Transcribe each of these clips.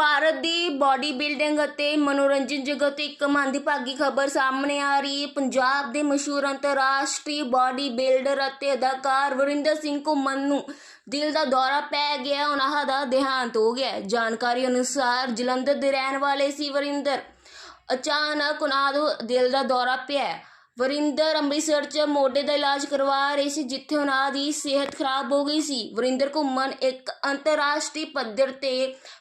ਭਾਰਤ ਦੀ body building ਅਤੇ ਮਨੋਰੰਜਨ ਜਗਤ ਤੋਂ ਇੱਕ ਮੰਦਭਾਗੀ ਖਬਰ ਸਾਹਮਣੇ ਆ ਰਹੀ ਹੈ। ਪੰਜਾਬ ਦੇ ਮਸ਼ਹੂਰ ਅੰਤਰਰਾਸ਼ਟਰੀ ਬਾਡੀ ਬਿਲਡਰ ਅਤੇ ਅਦਾਕਾਰ ਵਰਿੰਦਰ ਸਿੰਘ ਘੁੰਮਣ ਨੂੰ ਦਿਲ ਦਾ ਦੌਰਾ ਪੈ ਗਿਆ ਉਹਨਾਂ ਦਾ ਦੇਹਾਂਤ ਹੋ ਗਿਆ। ਜਾਣਕਾਰੀ ਅਨੁਸਾਰ ਜਲੰਧਰ ਦੇ ਰਹਿਣ ਵਾਲੇ ਸੀ ਵਰਿੰਦਰ। ਅਚਾਨਕ ਉਹਨਾਂ ਨੂੰ ਦਿਲ ਦਾ ਦੌਰਾ ਪਿਆ। ਵਰਿੰਦਰ ਅੰਮ੍ਰਿਤਸਰ 'ਚ ਮੋਢੇ ਦਾ ਇਲਾਜ ਕਰਵਾ ਰਹੇ ਸੀ, ਜਿੱਥੇ ਉਹਨਾਂ ਦੀ ਸਿਹਤ ਖਰਾਬ ਹੋ ਗਈ ਸੀ। ਵਰਿੰਦਰ ਘੁੰਮਣ ਇੱਕ ਅੰਤਰਰਾਸ਼ਟਰੀ ਪੱਧਰ ਤੇ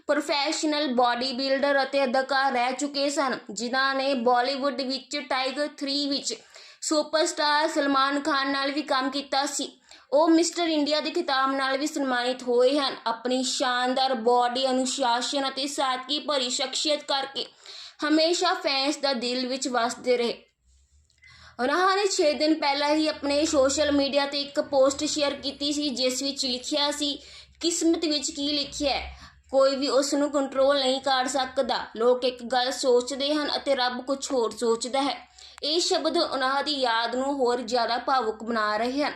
ਪ੍ਰੋਫੈਸ਼ਨਲ ਬਾਡੀ ਬਿਲਡਰ ਅਤੇ ਅਦਾਕਾਰ ਰਹਿ ਚੁੱਕੇ ਸਨ, ਜਿਨ੍ਹਾਂ ਨੇ ਬਾਲੀਵੁੱਡ ਵਿੱਚ ਟਾਈਗਰ 3 ਵਿੱਚ ਸੁਪਰਸਟਾਰ ਸਲਮਾਨ ਖਾਨ ਨਾਲ ਵੀ ਕੰਮ ਕੀਤਾ ਸੀ। ਉਹ ਮਿਸਟਰ ਇੰਡੀਆ ਦੇ ਖਿਤਾਬ ਨਾਲ ਵੀ ਸਨਮਾਨਿਤ ਹੋਏ ਹਨ। ਆਪਣੀ ਸ਼ਾਨਦਾਰ ਬਾਡੀ ਅਨੁਸ਼ਾਸਨ ਅਤੇ ਸਾਦਗੀ ਭਰੀ ਸ਼ਖਸੀਅਤ ਕਰਕੇ ਹਮੇਸ਼ਾ ਫੈਨਸ ਦਾ ਦਿਲ ਵਿੱਚ ਵਸਦੇ ਰਹੇ। ਉਹਨਾਂ ਨੇ 6 ਦਿਨ ਪਹਿਲਾਂ ਹੀ ਆਪਣੇ ਸੋਸ਼ਲ ਮੀਡੀਆ ਤੇ ਇੱਕ ਪੋਸਟ ਸ਼ੇਅਰ ਕੀਤੀ ਸੀ, ਜਿਸ ਵਿੱਚ ਲਿਖਿਆ ਸੀ, ਕਿਸਮਤ ਵਿੱਚ ਕੀ ਲਿਖਿਆ ਹੈ? ਕੋਈ ਵੀ ਉਸ ਨੂੰ ਕੰਟਰੋਲ ਨਹੀਂ ਕਰ ਸਕਦਾ। ਲੋਕ ਇੱਕ ਗੱਲ ਸੋਚਦੇ ਹਨ ਅਤੇ ਰੱਬ ਕੁਝ ਹੋਰ ਸੋਚਦਾ ਹੈ। ਇਹ ਸ਼ਬਦ ਉਹਨਾਂ ਦੀ ਯਾਦ ਨੂੰ ਹੋਰ ਜ਼ਿਆਦਾ ਭਾਵੁਕ ਬਣਾ ਰਹੇ ਹਨ।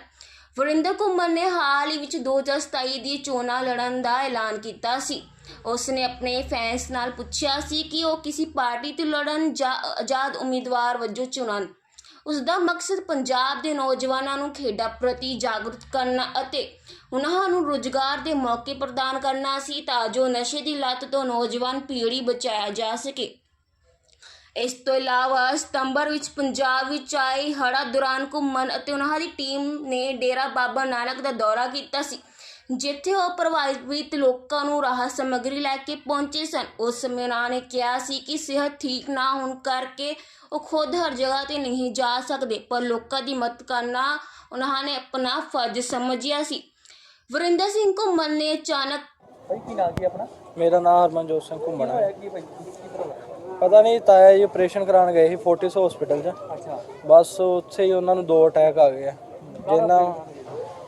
ਵਰਿੰਦਰ ਘੁੰਮਣ ਨੇ ਹਾਲ ਹੀ ਵਿੱਚ 2027 ਦੀ ਚੋਣਾਂ ਲੜਨ ਦਾ ਐਲਾਨ ਕੀਤਾ ਸੀ। ਉਸ ਨੇ ਆਪਣੇ ਫੈਨਸ ਨਾਲ ਪੁੱਛਿਆ ਸੀ ਕਿ ਉਹ ਕਿਸੇ ਪਾਰਟੀ ਤੋਂ ਲੜਨ ਜਾਂ ਆਜ਼ਾਦ ਉਮੀਦਵਾਰ ਵਜੋਂ ਚੁਣਨ। ਉਸ ਦਾ ਮਕਸਦ ਪੰਜਾਬ ਦੇ ਨੌਜਵਾਨਾਂ ਨੂੰ ਖੇਡਾਂ ਪ੍ਰਤੀ ਜਾਗਰੂਕ ਕਰਨਾ ਅਤੇ ਉਹਨਾਂ ਨੂੰ ਰੁਜ਼ਗਾਰ ਦੇ ਮੌਕੇ ਪ੍ਰਦਾਨ ਕਰਨਾ ਸੀ ਤਾਂ ਜੋ ਨਸ਼ੇ ਦੀ ਲੱਤ ਤੋਂ ਨੌਜਵਾਨ ਪੀੜ੍ਹੀ ਬਚਾਇਆ ਜਾ ਸਕੇ। ਇਸ ਤੋਂ ਇਲਾਵਾ ਸਤੰਬਰ ਵਿੱਚ ਪੰਜਾਬ ਵਿੱਚ ਆਏ ਹੜ੍ਹਾਂ ਦੌਰਾਨ ਘੁੰਮਣ ਅਤੇ ਉਹਨਾਂ ਦੀ ਟੀਮ ਨੇ ਡੇਰਾ ਬਾਬਾ ਨਾਨਕ ਦਾ ਦੌਰਾ ਕੀਤਾ ਸੀ। ਜਿੱਥੇ ਉਹ ਪ੍ਰਭਾਵਿਤ ਲੋਕਾਂ ਨੂੰ ਰਾਹਤ ਸਮੱਗਰੀ ਲੈ ਕੇ ਪਹੁੰਚੇ ਸਨ ਉਸ ਸਮੇਂ ਉਹਨਾਂ ਨੇ ਕਿਹਾ ਸੀ ਕਿ ਸਿਹਤ ਠੀਕ ਨਾ ਹੋਣ ਕਰਕੇ ਉਹ ਖੁਦ ਹਰ ਜਗ੍ਹਾ ਤੇ ਨਹੀਂ ਜਾ ਸਕਦੇ ਪਰ ਲੋਕਾਂ ਦੀ ਮਦਦ ਕਰਨਾ ਉਹਨਾਂ ਨੇ ਆਪਣਾ ਫਰਜ਼ ਸਮਝਿਆ ਸੀ। ਵਰਿੰਦਰ ਸਿੰਘ ਘੁੰਮਣ ਨੇ ਅਚਾਨਕ ਭਾਈ ਕੀ ਨਾਂ ਕੀ ਆਪਣਾ? ਮੇਰਾ ਨਾਮ ਹਰਮਨਜੋਤ ਸਿੰਘ ਘੁੰਮਣ ਹੋਇਆ ਹੈ ਕੀ ਭਾਈ ਕੀ ਪ੍ਰੋਬਲਮ ਪਤਾ ਨਹੀਂ ਤਾਇਆ ਜੀ ਆਪਰੇਸ਼ਨ ਕਰਾਉਣ ਗਏ ਸੀ ਫੋਰਟਿਸ ਹਸਪੀਟਲ 'ਚ। ਅੱਛਾ। ਬਸ ਉੱਥੇ ਹੀ ਉਹਨਾਂ ਨੂੰ ਦੋ ਅਟੈਕ ਆ ਗਏ ਆ। ਜਿੰਨਾ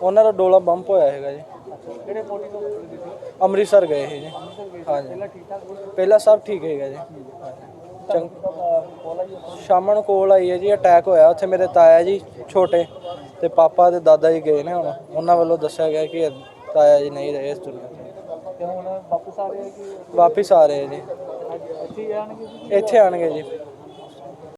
ਉਹਨਾਂ ਦਾ ਡੋਲਾ ਬੰਪ ਹੋਇਆ ਹੈਗਾ ਜੀ। ਕਿਹੜੇ ਪੋਟੀ ਤੋਂ? ਦਿੱਤੀ ਸੀ ਅੰਮ੍ਰਿਤਸਰ ਗਏ ਸੀ। ਜੀ ਹਾਂਜੀ। ਪਹਿਲਾਂ ਠੀਕ ਠਾਕ ਸੀ ਪਹਿਲਾਂ ਸਭ ਠੀਕ ਹੈਗਾ ਜੀ। ਚੰਗ ਕੋਲਾ ਜੀ ਉੱਥੋਂ? ਸ਼ਾਮਾਂ ਨੂੰ ਕੋਲ ਆਈ ਹੈ ਜੀ ਅਟੈਕ ਹੋਇਆ ਉੱਥੇ ਮੇਰੇ ਤਾਇਆ ਜੀ ਛੋਟੇ ਤੇ ਪਾਪਾ ਤੇ ਦਾਦਾ ਜੀ ਗਏ ਨੇ ਹੁਣ। ਉਹਨਾਂ ਵੱਲੋਂ ਦੱਸਿਆ ਗਿਆ ਕਿ ਤਾਇਆ ਜੀ ਨਹੀਂ ਰਹੇ ਇਸ ਦੁਨੀਆ ਤੇ। ਤੇ ਹੁਣ ਵਾਪਸ ਆ ਰਹੇ ਕਿ ਵਾਪਿਸ ਆ ਰਹੇ ਜੀ। ਇੱਥੇ ਆਣਗੇ ਜੀ? ਇੱਥੇ ਆਣਗੇ ਜੀ।